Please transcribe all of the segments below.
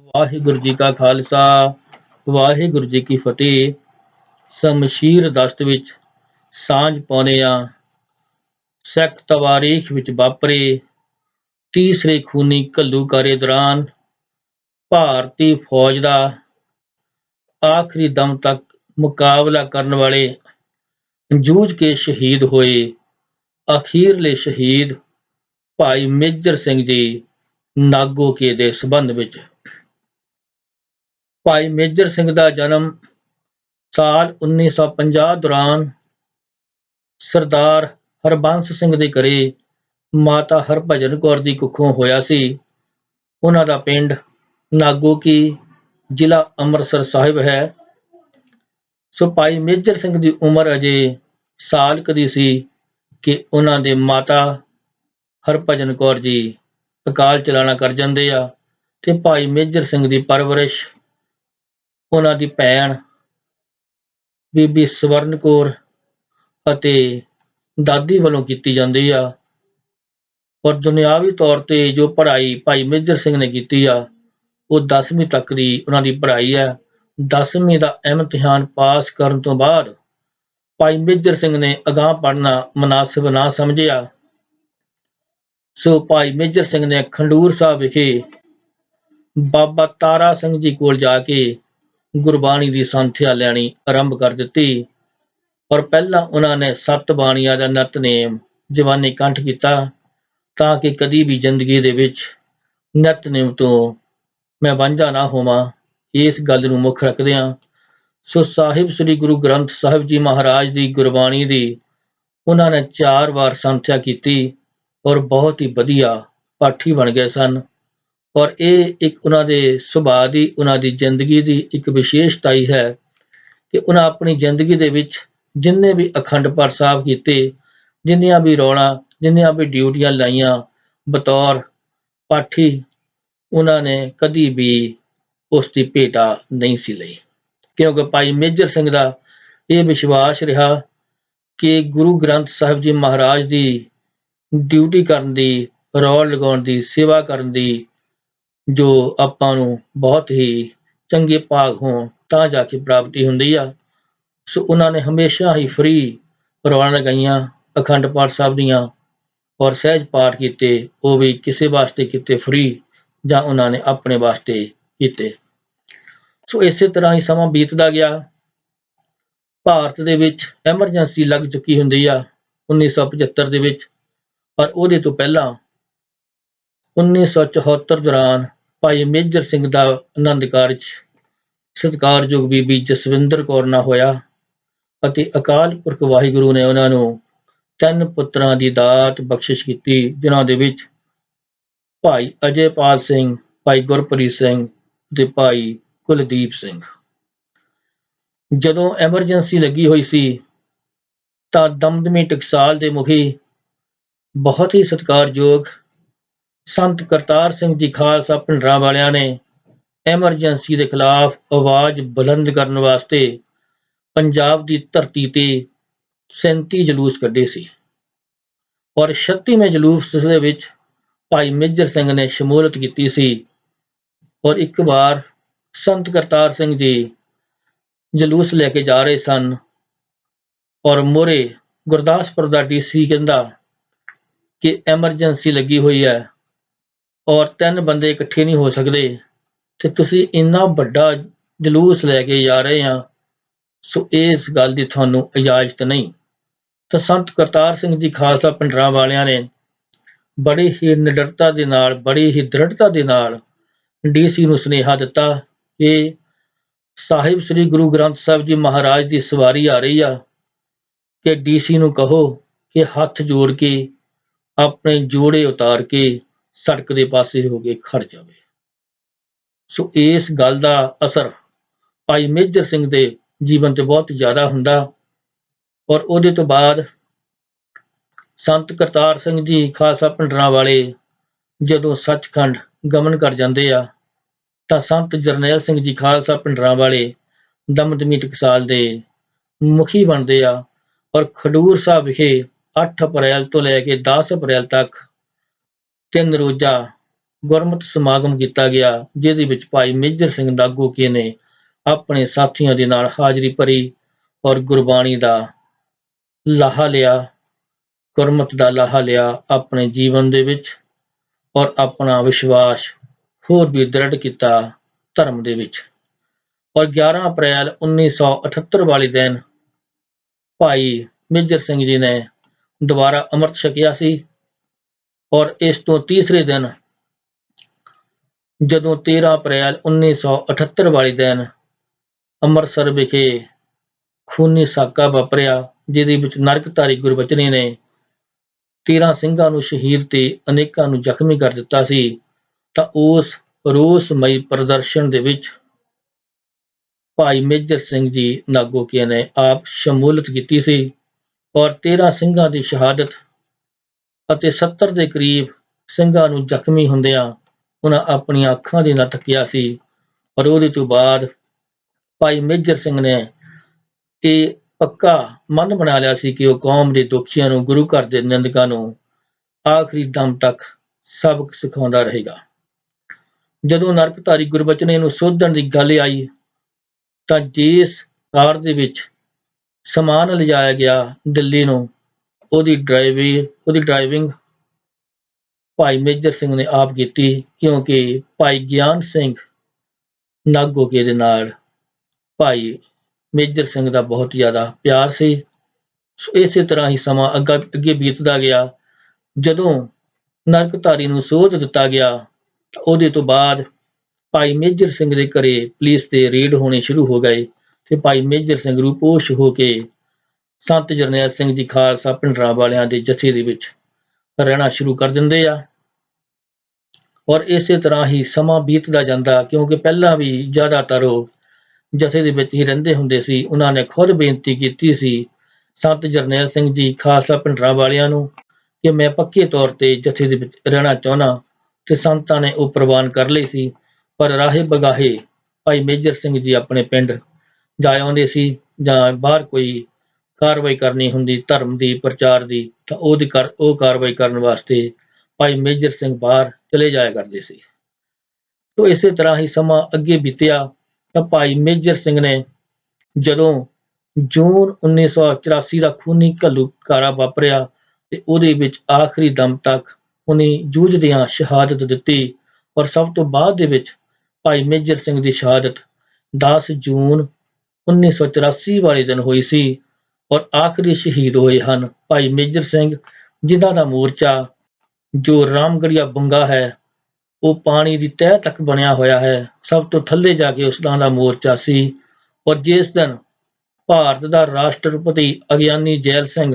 ਵਾਹਿਗੁਰੂ ਜੀ ਕਾ ਖਾਲਸਾ, ਵਾਹਿਗੁਰੂ ਜੀ ਕੀ ਫਤਿਹ। ਸ਼ਮਸ਼ੀਰ ਦਸਤ ਵਿੱਚ ਸਾਂਝ ਪਾਉਂਦੇ ਆ ਸਿੱਖ ਤਵਾਰੀਖ ਵਿੱਚ ਵਾਪਰੇ। ਤੀਸਰੇ ਖੂਨੀ ਘੱਲੂਕਾਰੇ ਦੌਰਾਨ ਭਾਰਤੀ ਫੌਜ ਦਾ ਆਖਰੀ ਦਮ ਤੱਕ ਮੁਕਾਬਲਾ ਕਰਨ ਵਾਲੇ ਜੂਝ ਕੇ ਸ਼ਹੀਦ ਹੋਏ। ਅਖੀਰਲੇ ਸ਼ਹੀਦ ਭਾਈ ਮੇਜਰ ਸਿੰਘ ਜੀ ਨਾਗੋਕੇ ਦੇ ਸਬੰਧ ਵਿੱਚ। ਭਾਈ ਮੇਜਰ ਸਿੰਘ ਦਾ ਜਨਮ ਸਾਲ 1950 ਦੌਰਾਨ ਸਰਦਾਰ ਹਰਬੰਸ ਸਿੰਘ ਦੇ ਘਰੇ ਮਾਤਾ ਹਰਭਜਨ ਕੌਰ ਦੀ ਕੁੱਖੋਂ ਹੋਇਆ ਸੀ। ਉਹਨਾਂ ਦਾ ਪਿੰਡ ਨਾਗੋਕੀ ਜ਼ਿਲ੍ਹਾ ਅੰਮ੍ਰਿਤਸਰ ਸਾਹਿਬ ਹੈ। ਸੋ ਭਾਈ ਮੇਜਰ ਸਿੰਘ ਦੀ ਉਮਰ ਅਜੇ ਸਾਲ ਕਦੀ ਸੀ ਕਿ ਉਹਨਾਂ ਦੇ ਮਾਤਾ ਹਰਭਜਨ ਕੌਰ ਜੀ ਅਕਾਲ ਚਲਾਣਾ ਕਰ ਜਾਂਦੇ ਆ ਤੇ ਭਾਈ ਮੇਜਰ ਸਿੰਘ ਦੀ ਪਰਵਰਿਸ਼ ਉਹਨਾਂ ਦੀ ਭੈਣ ਬੀਬੀ ਸਵਰਨ ਕੌਰ ਅਤੇ ਦਾਦੀ ਵੱਲੋਂ ਕੀਤੀ ਜਾਂਦੀ ਆ। ਪਰ ਦੁਨਿਆਵੀ ਤੌਰ ਤੇ ਜੋ ਪੜ੍ਹਾਈ ਭਾਈ ਮੇਜਰ ਸਿੰਘ ਨੇ ਕੀਤੀ ਆ, ਉਹ 10ਵੀਂ ਤੱਕ ਦੀ ਉਹਨਾਂ ਦੀ ਪੜ੍ਹਾਈ ਆ। 10ਵੀਂ ਦਾ ਇਮਤਿਹਾਨ ਪਾਸ ਕਰਨ ਤੋਂ ਬਾਅਦ ਭਾਈ ਮੇਜਰ ਸਿੰਘ ਨੇ ਅਗਾਹ ਪੜਨਾ ਮناسب ਨਾ ਸਮਝਿਆ। ਸੋ ਭਾਈ ਮੇਜਰ ਸਿੰਘ ਨੇ ਖੰਡੂਰ ਸਾਹਿਬ ਵਿਖੇ ਬਾਬਾ ਤਾਰਾ ਸਿੰਘ ਜੀ ਕੋਲ ਜਾ ਕੇ ਗੁਰਬਾਣੀ ਦੀ ਸੰਥਿਆ ਲੈਣੀ ਆਰੰਭ ਕਰ ਦਿੱਤੀ। ਔਰ ਪਹਿਲਾਂ ਉਹਨਾਂ ਨੇ ਸੱਤ ਬਾਣੀਆਂ ਦਾ ਨਿਤਨੇਮ ਜਵਾਨੀ ਕੰਠ ਕੀਤਾ ਤਾਂ ਕਿ ਕਦੀ ਵੀ ਜ਼ਿੰਦਗੀ ਦੇ ਵਿੱਚ ਨਿਤਨੇਮ ਤੋਂ ਮੈਂ ਵਾਂਝਾ ਨਾ ਹੋਵਾਂ। ਇਸ ਗੱਲ ਨੂੰ ਮੁੱਖ ਰੱਖਦਿਆਂ ਸੋ ਸਾਹਿਬ ਸ੍ਰੀ ਗੁਰੂ ਗ੍ਰੰਥ ਸਾਹਿਬ ਜੀ ਮਹਾਰਾਜ ਦੀ ਗੁਰਬਾਣੀ ਦੀ ਉਹਨਾਂ ਨੇ ਚਾਰ ਵਾਰ ਸੰਥਿਆ ਕੀਤੀ ਔਰ ਬਹੁਤ ਹੀ ਵਧੀਆ ਪਾਠੀ ਬਣ ਗਏ ਸਨ। ਔਰ ਇਹ ਇੱਕ ਉਹਨਾਂ ਦੇ ਸੁਭਾਅ ਦੀ, ਉਹਨਾਂ ਦੀ ਜ਼ਿੰਦਗੀ ਦੀ ਇੱਕ ਵਿਸ਼ੇਸ਼ਤਾਈ ਹੈ ਕਿ ਉਹਨਾਂ ਆਪਣੀ ਜ਼ਿੰਦਗੀ ਦੇ ਵਿੱਚ ਜਿੰਨੇ ਵੀ ਅਖੰਡ ਪਾਠ ਸਾਹਿਬ ਕੀਤੇ, ਜਿੰਨੀਆਂ ਵੀ ਰੌਲਾ, ਜਿੰਨੀਆਂ ਵੀ ਡਿਊਟੀਆਂ ਲਾਈਆਂ, ਬਤੌਰ ਪਾਠੀ ਉਹਨਾਂ ਨੇ ਕਦੀ ਵੀ ਉਸ ਦੀ ਭੇਟਾ ਨਹੀਂ ਸੀ ਲਈ। ਕਿਉਂਕਿ ਭਾਈ ਮੇਜਰ ਸਿੰਘ ਦਾ ਇਹ ਵਿਸ਼ਵਾਸ ਰਿਹਾ ਕਿ ਗੁਰੂ ਗ੍ਰੰਥ ਸਾਹਿਬ ਜੀ ਮਹਾਰਾਜ ਦੀ ਡਿਊਟੀ ਕਰਨ ਦੀ, ਰੌਲ ਲਗਾਉਣ ਦੀ, ਸੇਵਾ ਕਰਨ ਦੀ ਜੋ ਆਪਾਂ ਨੂੰ ਬਹੁਤ ਹੀ ਚੰਗੇ ਭਾਗ ਹੋਣ, ਤਾਂ ਜਾ ਕੇ ਪ੍ਰਾਪਤੀ ਹੁੰਦੀ ਆ। ਸੋ ਉਹਨਾਂ ਨੇ ਹਮੇਸ਼ਾ ਹੀ ਫ੍ਰੀ ਰੌਲਾਂ ਲਗਾਈਆਂ, ਅਖੰਡ ਪਾਠ ਸਾਹਿਬ ਦੀਆਂ, ਔਰ ਸਹਿਜ ਪਾਠ ਕੀਤੇ, ਉਹ ਵੀ ਕਿਸੇ ਵਾਸਤੇ ਕੀਤੇ ਫ੍ਰੀ ਜਾਂ ਉਹਨਾਂ ਨੇ ਆਪਣੇ ਵਾਸਤੇ ਕੀਤੇ। ਸੋ ਇਸੇ ਤਰ੍ਹਾਂ ਹੀ ਸਮਾਂ ਬੀਤਦਾ ਗਿਆ। ਭਾਰਤ ਦੇ ਵਿੱਚ ਐਮਰਜੈਂਸੀ ਲੱਗ ਚੁੱਕੀ ਹੁੰਦੀ ਆ 1975 ਦੇ ਵਿੱਚ। ਪਰ ਉਹਦੇ ਤੋਂ ਪਹਿਲਾਂ 1974 ਦੌਰਾਨ ਭਾਈ ਮੇਜਰ ਸਿੰਘ ਦਾ ਆਨੰਦ ਕਾਰਜ, ਸਤਿਕਾਰਯੋਗ ਬੀਬੀ ਜਸਵਿੰਦਰ ਕੌਰ ਨਾਲ ਹੋਇਆ ਅਤੇ ਅਕਾਲ ਪੁਰਖ ਵਾਹਿਗੁਰੂ ਨੇ ਉਹਨਾਂ ਨੂੰ ਤਿੰਨ ਪੁੱਤਰਾਂ ਦੀ ਦਾਤ ਬਖਸ਼ਿਸ਼ ਕੀਤੀ, ਜਿਨ੍ਹਾਂ ਦੇ ਵਿੱਚ ਭਾਈ ਅਜੇਪਾਲ ਸਿੰਘ, ਭਾਈ ਗੁਰਪ੍ਰੀਤ ਸਿੰਘ ਤੇ ਭਾਈ ਕੁਲਦੀਪ ਸਿੰਘ। ਜਦੋਂ ਐਮਰਜੈਂਸੀ ਲੱਗੀ ਹੋਈ ਸੀ, ਤਾਂ ਦਮਦਮੀ ਟਕਸਾਲ ਦੇ ਮੁਖੀ ਬਹੁਤ ਹੀ ਸਤਿਕਾਰਯੋਗ ਸੰਤ ਕਰਤਾਰ ਸਿੰਘ ਜੀ ਖਾਲਸਾ ਭਿੰਡਰਾਂ ਵਾਲਿਆਂ ਨੇ ਐਮਰਜੈਂਸੀ ਦੇ ਖਿਲਾਫ ਆਵਾਜ਼ ਬੁਲੰਦ ਕਰਨ ਵਾਸਤੇ ਪੰਜਾਬ ਦੀ ਧਰਤੀ ਤੇ 37 ਜਲੂਸ ਕੱਢੇ ਸੀ ਔਰ 36ਵੇਂ ਜਲੂਸ ਦੇ ਵਿੱਚ ਭਾਈ ਮੇਜਰ ਸਿੰਘ ਨੇ ਸ਼ਮੂਲਤ ਕੀਤੀ ਸੀ ਔਰ ਇੱਕ ਵਾਰ ਸੰਤ ਕਰਤਾਰ ਸਿੰਘ ਜੀ ਜਲੂਸ ਲੈ ਕੇ ਜਾ ਰਹੇ ਸਨ ਔਰ ਮੋਰੇ ਗੁਰਦਾਸਪੁਰ ਦਾ ਡੀਸੀ ਕਹਿੰਦਾ ਕਿ ਐਮਰਜੈਂਸੀ ਲੱਗੀ ਹੋਈ ਹੈ ਔਰ ਤਿੰਨ ਬੰਦੇ ਇਕੱਠੇ ਨਹੀਂ ਹੋ ਸਕਦੇ ਤੇ ਤੁਸੀਂ ਇੰਨਾ ਵੱਡਾ ਜਲੂਸ ਲੈ ਕੇ ਜਾ ਰਹੇ ਆ, ਸੋ ਇਸ ਗੱਲ ਦੀ ਤੁਹਾਨੂੰ ਇਜਾਜ਼ਤ ਨਹੀਂ। ਤਾਂ ਸੰਤ ਕਰਤਾਰ ਸਿੰਘ ਜੀ ਖਾਲਸਾ ਪਿੰਡਰਾਂ ਵਾਲਿਆਂ ਨੇ ਬੜੀ ਹੀ ਨਿਡਰਤਾ ਦੇ ਨਾਲ, ਬੜੀ ਹੀ ਦ੍ਰਿੜਤਾ ਦੇ ਨਾਲ ਡੀਸੀ ਨੂੰ ਸੁਨੇਹਾ ਦਿੱਤਾ ਕਿ ਸਾਹਿਬ ਸ੍ਰੀ ਗੁਰੂ ਗ੍ਰੰਥ ਸਾਹਿਬ ਜੀ ਮਹਾਰਾਜ ਦੀ ਸਵਾਰੀ ਆ ਰਹੀ ਆ, ਕਿ ਡੀਸੀ ਨੂੰ ਕਹੋ ਕਿ ਹੱਥ ਜੋੜ ਕੇ, ਆਪਣੇ ਜੋੜੇ ਉਤਾਰ ਕੇ ਸੜਕ ਦੇ ਪਾਸੇ ਹੋ ਕੇ ਖੜ ਜਾਵੇ। ਸੋ ਇਸ ਗੱਲ ਦਾ ਅਸਰ ਭਾਈ ਮੇਜਰ ਸਿੰਘ ਦੇ ਜੀਵਨ ਤੇ ਬਹੁਤ ਜ਼ਿਆਦਾ ਹੁੰਦਾ ਔਰ ਉਹਦੇ ਤੋਂ ਬਾਅਦ ਸੰਤ ਕਰਤਾਰ ਸਿੰਘ ਜੀ ਖਾਲਸਾ ਪਿੰਡਰਾਂ ਵਾਲੇ ਜਦੋਂ ਸੱਚਖੰਡ ਗਮਨ ਕਰ ਜਾਂਦੇ ਆ, ਤਾਂ ਸੰਤ ਜਰਨੈਲ ਸਿੰਘ ਜੀ ਖਾਲਸਾ ਪਿੰਡਰਾਂ ਵਾਲੇ ਦਮਦਮੀ ਟਕਸਾਲ ਦੇ ਮੁਖੀ ਬਣਦੇ ਆ ਔਰ ਖਡੂਰ ਸਾਹਿਬ ਵਿਖੇ 8 ਅਪ੍ਰੈਲ ਤੋਂ ਲੈ ਕੇ 10 ਅਪ੍ਰੈਲ ਤੱਕ ਤਿੰਨ ਰੋਜ਼ਾ ਗੁਰਮਤਿ ਸਮਾਗਮ ਕੀਤਾ ਗਿਆ, ਜਿਹਦੇ ਵਿੱਚ ਭਾਈ ਮੇਜਰ ਸਿੰਘ ਦਾਗੋਕੇ ਨੇ ਆਪਣੇ ਸਾਥੀਆਂ ਦੇ ਨਾਲ ਹਾਜ਼ਰੀ ਭਰੀ ਔਰ ਗੁਰਬਾਣੀ ਦਾ ਲਾਹਾ ਲਿਆ, ਗੁਰਮਤਿ ਦਾ ਲਾਹਾ ਲਿਆ ਆਪਣੇ ਜੀਵਨ ਦੇ ਵਿੱਚ ਔਰ ਆਪਣਾ ਵਿਸ਼ਵਾਸ ਹੋਰ ਵੀ ਦ੍ਰਿੜ ਕੀਤਾ ਧਰਮ ਦੇ ਵਿੱਚ। ਔਰ 11 ਅਪ੍ਰੈਲ 1978 ਵਾਲੇ ਦਿਨ ਭਾਈ ਮੇਜਰ ਸਿੰਘ ਜੀ ਨੇ ਦੁਬਾਰਾ ਅੰਮ੍ਰਿਤ ਛਕਿਆ ਸੀ। ਔਰ ਇਸ ਤੋਂ ਤੀਸਰੇ ਦਿਨ ਜਦੋਂ 13 ਅਪ੍ਰੈਲ 1978 ਵਾਲੇ ਦਿਨ ਅੰਮ੍ਰਿਤਸਰ ਵਿਖੇ ਖੂਨੀ ਸਾਕਾ ਵਾਪਰਿਆ, ਜਿਹਦੇ ਵਿੱਚ ਨਰਕਧਾਰੀ ਗੁਰਬਚਨੇ ਨੇ 13 ਸਿੰਘਾਂ ਨੂੰ ਸ਼ਹੀਦ ਤੇ ਅਨੇਕਾਂ ਨੂੰ ਜ਼ਖਮੀ ਕਰ ਦਿੱਤਾ ਸੀ, ਤਾਂ ਉਸ ਰੋਸਮਈ ਪ੍ਰਦਰਸ਼ਨ ਦੇ ਵਿੱਚ ਭਾਈ ਮੇਜਰ ਸਿੰਘ ਜੀ ਨਾਗੋਕੇ ਨੇ ਆਪ ਸ਼ਮੂਲਤ ਕੀਤੀ ਸੀ ਔਰ 13 ਸਿੰਘਾਂ ਦੀ ਸ਼ਹਾਦਤ ਅਤੇ 70 ਦੇ ਕਰੀਬ ਸਿੰਘਾਂ ਨੂੰ ਜ਼ਖਮੀ ਹੁੰਦਿਆਂ ਉਹਨਾਂ ਆਪਣੀਆਂ ਅੱਖਾਂ ਦੇ ਨਾਲ ਤੱਕਿਆ ਸੀ। ਔਰ ਉਹਦੇ ਤੋਂ ਬਾਅਦ ਭਾਈ ਮੇਜਰ ਸਿੰਘ ਨੇ ਇਹ ਪੱਕਾ ਮਨ ਬਣਾ ਲਿਆ ਸੀ ਕਿ ਉਹ ਕੌਮ ਦੇ ਦੁਖੀਆਂ ਨੂੰ ਗੁਰੂ ਘਰ ਦੇ ਨਿੰਦਕਾਂ ਨੂੰ ਆਖਰੀ ਦਮ ਤੱਕ ਸਬਕ ਸਿਖਾਉਂਦਾ ਰਹੇਗਾ। ਜਦੋਂ ਨਰਕਧਾਰੀ ਗੁਰਬਚਨੇ ਨੂੰ ਸੋਧਣ ਦੀ ਗੱਲ ਆਈ, ਤਾਂ ਜਿਸ ਕਾਰ ਦੇ ਵਿੱਚ ਸਮਾਨ ਲਿਜਾਇਆ ਗਿਆ ਦਿੱਲੀ ਨੂੰ ਉਹਦੀ ਡਰਾਈਵਿੰਗ ਉਹਦੀ ਡਰਾਈਵਿੰਗ ਭਾਈ ਮੇਜਰ ਸਿੰਘ ਨੇ ਆਪ ਕੀਤੀ, ਕਿਉਂਕਿ ਭਾਈ ਗਿਆਨ ਸਿੰਘ ਨਾਗੋਕੇ ਦੇ ਨਾਲ ਭਾਈ ਮੇਜਰ ਸਿੰਘ ਦਾ ਬਹੁਤ ਜ਼ਿਆਦਾ ਪਿਆਰ ਸੀ। ਸੋ ਇਸੇ ਤਰ੍ਹਾਂ ਹੀ ਸਮਾਂ ਅੱਗਾ, ਅੱਗੇ ਬੀਤਦਾ ਗਿਆ। ਜਦੋਂ ਨਰਕਧਾਰੀ ਨੂੰ ਸੋਧ ਦਿੱਤਾ ਗਿਆ ਉਹਦੇ ਤੋਂ ਬਾਅਦ ਭਾਈ ਮੇਜਰ ਸਿੰਘ ਦੇ ਘਰੇ ਪੁਲਿਸ ਦੇ ਰੇਡ ਹੋਣੇ ਸ਼ੁਰੂ ਹੋ ਗਏ ਤੇ ਭਾਈ ਮੇਜਰ ਸਿੰਘ ਰੂਪੋਸ਼ ਹੋ ਕੇ ਸੰਤ ਜਰਨੈਲ ਸਿੰਘ ਜੀ ਖਾਲਸਾ ਪਿੰਡਰਾਂ ਵਾਲਿਆਂ ਦੇ ਜਥੇ ਦੇ ਵਿੱਚ ਰਹਿਣਾ ਸ਼ੁਰੂ ਕਰ ਦਿੰਦੇ ਆ। ਔਰ ਇਸੇ ਤਰ੍ਹਾਂ ਹੀ ਸਮਾਂ ਬੀਤਦਾ ਜਾਂਦਾ, ਕਿਉਂਕਿ ਪਹਿਲਾਂ ਵੀ ਜ਼ਿਆਦਾਤਰ ਉਹ ਜਥੇ ਦੇ ਵਿੱਚ ਹੀ ਰਹਿੰਦੇ ਹੁੰਦੇ ਸੀ। ਉਹਨਾਂ ਨੇ ਖੁਦ ਬੇਨਤੀ ਕੀਤੀ ਸੀ ਸੰਤ ਜਰਨੈਲ ਸਿੰਘ ਜੀ ਖਾਲਸਾ ਪਿੰਡਰਾਂ ਵਾਲਿਆਂ ਨੂੰ ਕਿ ਮੈਂ ਪੱਕੇ ਤੌਰ ਤੇ ਜਥੇ ਦੇ ਵਿੱਚ ਰਹਿਣਾ ਚਾਹੁੰਦਾ ਤੇ ਸੰਤਾਂ ਨੇ ਉਹ ਪ੍ਰਵਾਨ ਕਰ ਲਈ ਸੀ। ਪਰ ਰਾਹੇ ਬਗਾਹੇ ਭਾਈ ਮੇਜਰ ਸਿੰਘ ਜੀ ਆਪਣੇ ਪਿੰਡ ਜਾ ਆਉਂਦੇ ਸੀ ਜਾਂ ਬਾਹਰ ਕੋਈ ਕਾਰਵਾਈ ਕਰਨੀ ਹੁੰਦੀ, ਧਰਮ ਦੀ, ਪ੍ਰਚਾਰ ਦੀ, ਤਾਂ ਉਹਦੀ ਕਰ, ਉਹ ਕਾਰਵਾਈ ਕਰਨ ਵਾਸਤੇ ਭਾਈ ਮੇਜਰ ਸਿੰਘ ਬਾਹਰ ਚਲੇ ਜਾਇਆ ਕਰਦੇ ਸੀ। ਤੋਂ ਇਸੇ ਤਰ੍ਹਾਂ ਹੀ ਸਮਾਂ ਅੱਗੇ ਬੀਤਿਆ, ਤਾਂ ਭਾਈ ਮੇਜਰ ਸਿੰਘ ਨੇ ਜਦੋਂ ਜੂਨ 1984 ਦਾ ਖੂਨੀ ਘੱਲੂਘਾਰਾ ਵਾਪਰਿਆ, ਤੇ ਉਹਦੇ ਵਿੱਚ ਆਖਰੀ ਦਮ ਤੱਕ ਉਹਨੇ ਜੂਝਦਿਆਂ ਸ਼ਹਾਦਤ ਦਿੱਤੀ। ਔਰ ਸਭ ਤੋਂ ਬਾਅਦ ਦੇ ਵਿੱਚ ਭਾਈ ਮੇਜਰ ਸਿੰਘ ਦੀ ਸ਼ਹਾਦਤ 10 ਜੂਨ 1984 ਵਾਲੇ ਦਿਨ ਹੋਈ ਸੀ। ਔਰ ਆਖਰੀ ਸ਼ਹੀਦ ਹੋਏ ਹਨ ਭਾਈ ਮੇਜਰ ਸਿੰਘ, ਜਿਨ੍ਹਾਂ ਦਾ ਮੋਰਚਾ ਜੋ ਰਾਮਗੜੀਆ ਬੰਗਾ ਹੈ, ਉਹ ਪਾਣੀ ਦੀ ਤਹਿ ਤੱਕ ਬਣਿਆ ਹੋਇਆ ਹੈ। ਸਭ ਤੋਂ ਥੱਲੇ ਜਾ ਕੇ ਉਸ ਦਾ ਮੋਰਚਾ ਸੀ ਔਰ ਜਿਸ ਦਿਨ ਭਾਰਤ ਦਾ ਰਾਸ਼ਟਰਪਤੀ ਅਗਿਆਨੀ ਜੈਲ ਸਿੰਘ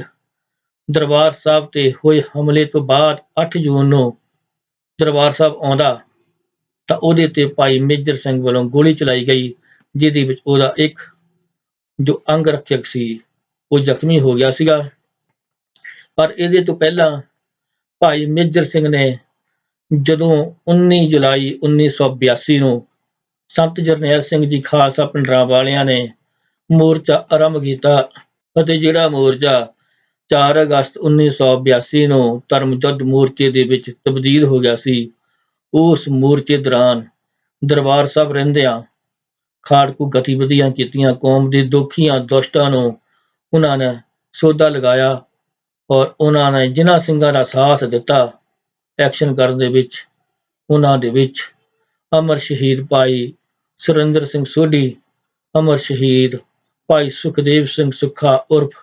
ਦਰਬਾਰ ਸਾਹਿਬ ਤੇ ਹੋਏ ਹਮਲੇ ਤੋਂ ਬਾਅਦ 8 ਜੂਨ ਨੂੰ ਦਰਬਾਰ ਸਾਹਿਬ ਆਉਂਦਾ, ਤਾਂ ਉਹਦੇ ਤੇ ਭਾਈ ਮੇਜਰ ਸਿੰਘ ਵੱਲੋਂ ਗੋਲੀ ਚਲਾਈ ਗਈ, ਜਿਹਦੇ ਵਿੱਚ ਉਹਦਾ ਇੱਕ ਜੋ ਅੰਗ ਰੱਖਿਅਕ ਸੀ। ਉਹ ਜ਼ਖਮੀ ਹੋ ਗਿਆ ਸੀਗਾ। ਪਰ ਇਹਦੇ ਤੋਂ ਪਹਿਲਾਂ ਭਾਈ ਮੇਜਰ ਸਿੰਘ ਨੇ ਜਦੋਂ 19 ਜੁਲਾਈ 1982 ਨੂੰ ਸੰਤ ਜਰਨੈਲ ਸਿੰਘ ਜੀ ਖਾਲਸਾ ਪਿੰਡਰਾਂ ਵਾਲਿਆਂ ਨੇ ਮੋਰਚਾ ਆਰੰਭ ਕੀਤਾ ਅਤੇ ਜਿਹੜਾ ਮੋਰਚਾ 4 ਅਗਸਤ 1982 ਨੂੰ ਧਰਮ ਯੁੱਧ ਮੋਰਚੇ ਦੇ ਵਿੱਚ ਤਬਦੀਲ ਹੋ ਗਿਆ ਸੀ, ਉਸ ਮੋਰਚੇ ਦੌਰਾਨ ਦਰਬਾਰ ਸਾਹਿਬ ਰਹਿੰਦਿਆਂ ਖਾੜਕੂ ਗਤੀਵਿਧੀਆਂ ਕੀਤੀਆਂ, ਕੌਮ ਦੇ ਦੁਖੀਆਂ, ਦੁਸ਼ਟਾਂ ਨੂੰ ਉਹਨਾਂ ਨੇ ਸੌਦਾ ਲਗਾਇਆ ਔਰ ਉਹਨਾਂ ਨੇ ਜਿਨ੍ਹਾਂ ਸਿੰਘਾਂ ਦਾ ਸਾਥ ਦਿੱਤਾ ਐਕਸ਼ਨ ਕਰਨ ਦੇ ਵਿੱਚ, ਉਹਨਾਂ ਦੇ ਵਿੱਚ ਅਮਰ ਸ਼ਹੀਦ ਭਾਈ ਸੁਰਿੰਦਰ ਸਿੰਘ ਸੋਢੀ, ਅਮਰ ਸ਼ਹੀਦ ਭਾਈ ਸੁਖਦੇਵ ਸਿੰਘ ਸੁੱਖਾ ਉਰਫ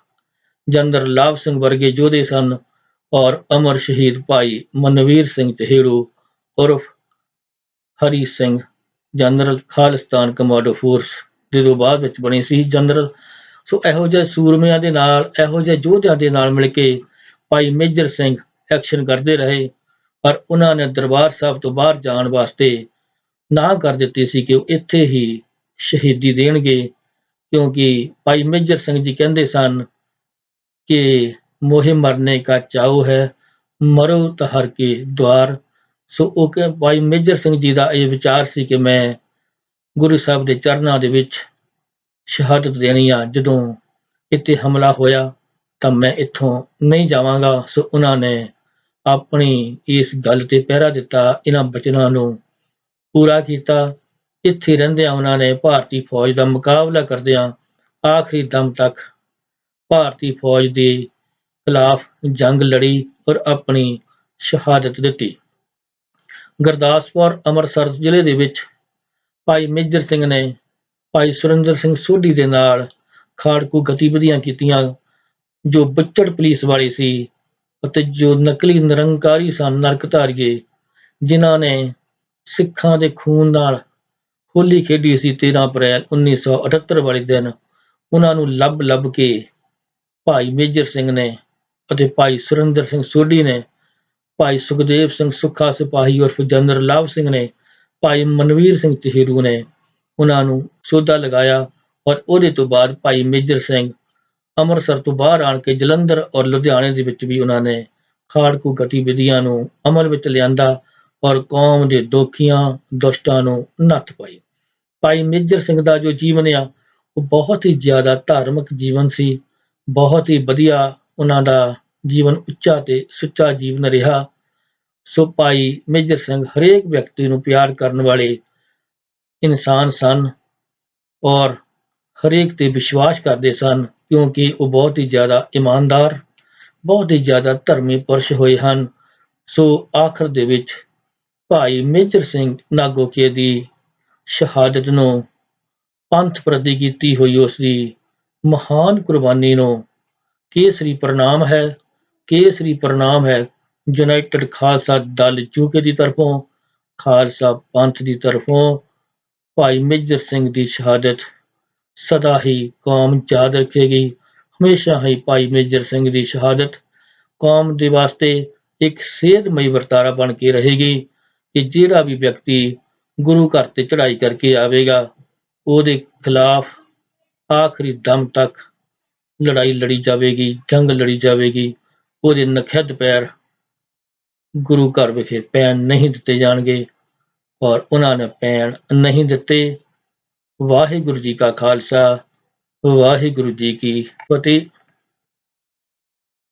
ਜਨਰਲ ਲਾਭ ਸਿੰਘ ਵਰਗੇ ਯੋਧੇ ਸਨ ਔਰ ਅਮਰ ਸ਼ਹੀਦ ਭਾਈ ਮਨਵੀਰ ਸਿੰਘ ਚਹੇੜੂ ਉਰਫ Hari Singh, general Khalistan commando force ਜਦੋਂ ਬਾਅਦ ਵਿੱਚ ਬਣੀ ਸੀ ਜਨਰਲ ਸੋ ਇਹੋ ਜਿਹੇ ਸੂਰਮਿਆਂ ਦੇ ਨਾਲ, ਇਹੋ ਜਿਹੇ ਯੋਧਿਆਂ ਦੇ ਨਾਲ ਮਿਲ ਕੇ ਭਾਈ ਮੇਜਰ ਸਿੰਘ ਐਕਸ਼ਨ ਕਰਦੇ ਰਹੇ, ਪਰ ਉਹਨਾਂ ਨੇ ਦਰਬਾਰ ਸਾਹਿਬ ਤੋਂ ਬਾਹਰ ਜਾਣ ਵਾਸਤੇ ਨਾ ਕਰ ਦਿੱਤੀ ਸੀ ਕਿ ਉਹ ਇੱਥੇ ਹੀ ਸ਼ਹੀਦੀ ਦੇਣਗੇ, ਕਿਉਂਕਿ ਭਾਈ ਮੇਜਰ ਸਿੰਘ ਜੀ ਕਹਿੰਦੇ ਸਨ ਕਿ ਮੋਹੇ ਮਰਨੇ ਕਾ ਚਾਉ ਹੈ, ਮਰੋ ਤਾਂ ਹਰ ਕੇ ਦਵਾਰ ਸੋ ਉਹ ਕਿ ਭਾਈ ਮੇਜਰ ਸਿੰਘ ਜੀ ਦਾ ਇਹ ਵਿਚਾਰ ਸੀ ਕਿ ਮੈਂ ਗੁਰੂ ਸਾਹਿਬ ਦੇ ਚਰਨਾਂ ਦੇ ਵਿੱਚ ਸ਼ਹਾਦਤ ਦੇਣੀ ਆ। ਜਦੋਂ ਇੱਥੇ ਹਮਲਾ ਹੋਇਆ, ਤਾਂ ਮੈਂ ਇੱਥੋਂ ਨਹੀਂ ਜਾਵਾਂਗਾ। ਸੋ ਉਹਨਾਂ ਨੇ ਆਪਣੀ ਇਸ ਗੱਲ ਤੇ ਪਹਿਰਾ ਦਿੱਤਾ। ਇਹਨਾਂ ਬਚਨਾਂ ਨੂੰ ਪੂਰਾ ਕੀਤਾ। ਇੱਥੇ ਰਹਿੰਦਿਆਂ ਉਹਨਾਂ ਨੇ ਭਾਰਤੀ ਫੌਜ ਦਾ ਮੁਕਾਬਲਾ ਕਰਦਿਆਂ ਆਖਰੀ ਦਮ ਤੱਕ ਭਾਰਤੀ ਫੌਜ ਦੇ ਖਿਲਾਫ ਜੰਗ ਲੜੀ ਔਰ ਆਪਣੀ ਸ਼ਹਾਦਤ ਦਿੱਤੀ। ਗੁਰਦਾਸਪੁਰ, ਅੰਮ੍ਰਿਤਸਰ ਜ਼ਿਲ੍ਹੇ ਦੇ ਵਿੱਚ ਭਾਈ ਮੇਜਰ ਸਿੰਘ ਨੇ ਭਾਈ ਸੁਰਿੰਦਰ ਸਿੰਘ ਸੋਢੀ ਦੇ ਨਾਲ ਖਾੜਕੂ ਗਤੀਵਿਧੀਆਂ ਕੀਤੀਆਂ, ਜੋ ਬੱਚੜ ਪੁਲਿਸ ਵਾਲੀ ਸੀ ਅਤੇ ਜੋ ਨਕਲੀ ਨਿਰੰਕਾਰੀ ਸਨ, ਨਰਕਧਾਰੀਏ, ਜਿਨ੍ਹਾਂ ਨੇ ਸਿੱਖਾਂ ਦੇ ਖੂਨ ਨਾਲ ਹੋਲੀ ਖੇਡੀ ਸੀ 13 ਅਪ੍ਰੈਲ 1978 ਵਾਲੇ ਦਿਨ। ਉਹਨਾਂ ਨੂੰ ਲੱਭ ਲੱਭ ਕੇ ਭਾਈ ਮੇਜਰ ਸਿੰਘ ਨੇ ਅਤੇ ਭਾਈ ਸੁਰਿੰਦਰ ਸਿੰਘ ਸੋਢੀ ਨੇ, ਭਾਈ ਸੁਖਦੇਵ ਸਿੰਘ ਸੁੱਖਾ ਸਿਪਾਹੀ ਉਰਫ ਜਨਰਲ ਲਾਭ ਸਿੰਘ ਨੇ, ਭਾਈ ਮਨਵੀਰ ਸਿੰਘ ਚਹਿਰੂ ਨੇ ਉਹਨਾਂ ਨੂੰ ਸੋਧਾ ਲਗਾਇਆ ਔਰ ਉਹਦੇ ਤੋਂ ਬਾਅਦ ਭਾਈ ਮੇਜਰ ਸਿੰਘ ਅੰਮ੍ਰਿਤਸਰ ਤੋਂ ਬਾਹਰ ਆਣ ਕੇ ਜਲੰਧਰ ਔਰ ਲੁਧਿਆਣੇ ਦੇ ਵਿੱਚ ਵੀ ਉਹਨਾਂ ਨੇ ਖਾੜਕੂ ਗਤੀਵਿਧੀਆਂ ਨੂੰ ਅਮਲ ਵਿੱਚ ਲਿਆਂਦਾ ਔਰ ਕੌਮ ਦੇ ਦੋਖੀਆਂ, ਦੁਸ਼ਟਾਂ ਨੂੰ ਨੱਥ ਪਾਈ। ਭਾਈ ਮੇਜਰ ਸਿੰਘ ਦਾ ਜੋ ਜੀਵਨ ਆ, ਉਹ ਬਹੁਤ ਹੀ ਜ਼ਿਆਦਾ ਧਾਰਮਿਕ ਜੀਵਨ ਸੀ। ਬਹੁਤ ਹੀ ਵਧੀਆ ਉਹਨਾਂ ਦਾ ਜੀਵਨ ਉੱਚਾ ਤੇ ਸੁੱਚਾ ਜੀਵਨ ਰਿਹਾ। ਸੋ ਭਾਈ ਮੇਜਰ ਸਿੰਘ ਹਰੇਕ ਵਿਅਕਤੀ ਨੂੰ ਪਿਆਰ ਕਰਨ ਵਾਲੇ ਇਨਸਾਨ ਸਨ ਔਰ ਹਰੇਕ ਤੇ ਵਿਸ਼ਵਾਸ ਕਰਦੇ ਸਨ, ਕਿਉਂਕਿ ਉਹ ਬਹੁਤ ਹੀ ਜ਼ਿਆਦਾ ਇਮਾਨਦਾਰ, ਬਹੁਤ ਹੀ ਜ਼ਿਆਦਾ ਧਰਮੀ ਪੁਰਸ਼ ਹੋਏ ਹਨ। ਸੋ ਆਖਰ ਦੇ ਵਿੱਚ ਭਾਈ ਮੇਜਰ ਸਿੰਘ ਨਾਗੋਕੇ ਦੀ ਸ਼ਹਾਦਤ ਨੂੰ ਪੰਥ ਪ੍ਰਤੀ ਕੀਤੀ ਹੋਈ ਉਸ ਦੀ ਮਹਾਨ ਕੁਰਬਾਨੀ ਨੂੰ ਕੇਸਰੀ ਪ੍ਰਣਾਮ ਹੈ। ਕੇਸਰੀ ਪ੍ਰਣਾਮ ਹੈ ਯੂਨਾਈਟਿਡ ਖਾਲਸਾ ਦਲ ਯੂਕੇ ਦੀ ਤਰਫੋਂ, ਖਾਲਸਾ ਪੰਥ ਦੀ ਤਰਫੋਂ ਭਾਈ ਮੇਜਰ ਸਿੰਘ ਦੀ ਸ਼ਹਾਦਤ ਸਦਾ ਹੀ ਕੌਮ ਯਾਦ ਰੱਖੇਗੀ। ਹਮੇਸ਼ਾ ਹੀ ਭਾਈ ਮੇਜਰ ਸਿੰਘ ਦੀ ਸ਼ਹਾਦਤ ਕੌਮ ਦੇ ਵਾਸਤੇ ਇੱਕ ਸੇਧਮਈ ਵਰਤਾਰਾ ਬਣ ਕੇ ਰਹੇਗੀ ਕਿ ਜਿਹੜਾ ਵੀ ਵਿਅਕਤੀ ਗੁਰੂ ਘਰ ਤੇ ਚੜ੍ਹਾਈ ਕਰਕੇ ਆਵੇਗਾ, ਉਹਦੇ ਖਿਲਾਫ ਆਖਰੀ ਦਮ ਤੱਕ ਲੜਾਈ ਲੜੀ ਜਾਵੇਗੀ, ਜੰਗ ਲੜੀ ਜਾਵੇਗੀ। ਉਹਦੇ ਨਖਿੱਧ ਪੈਰ ਗੁਰੂ ਘਰ ਵਿਖੇ ਪੈਣ ਨਹੀਂ ਦਿੱਤੇ ਜਾਣਗੇ। ਔਰ ਉਹਨਾਂ ਨੇ ਪੈਣ ਨਹੀਂ ਦਿੱਤੇ। ਵਾਹਿਗੁਰੂ ਜੀ ਕਾ ਖਾਲਸਾ ਵਾਹਿਗੁਰੂ ਜੀ ਕੀ ਫਤਿਹ।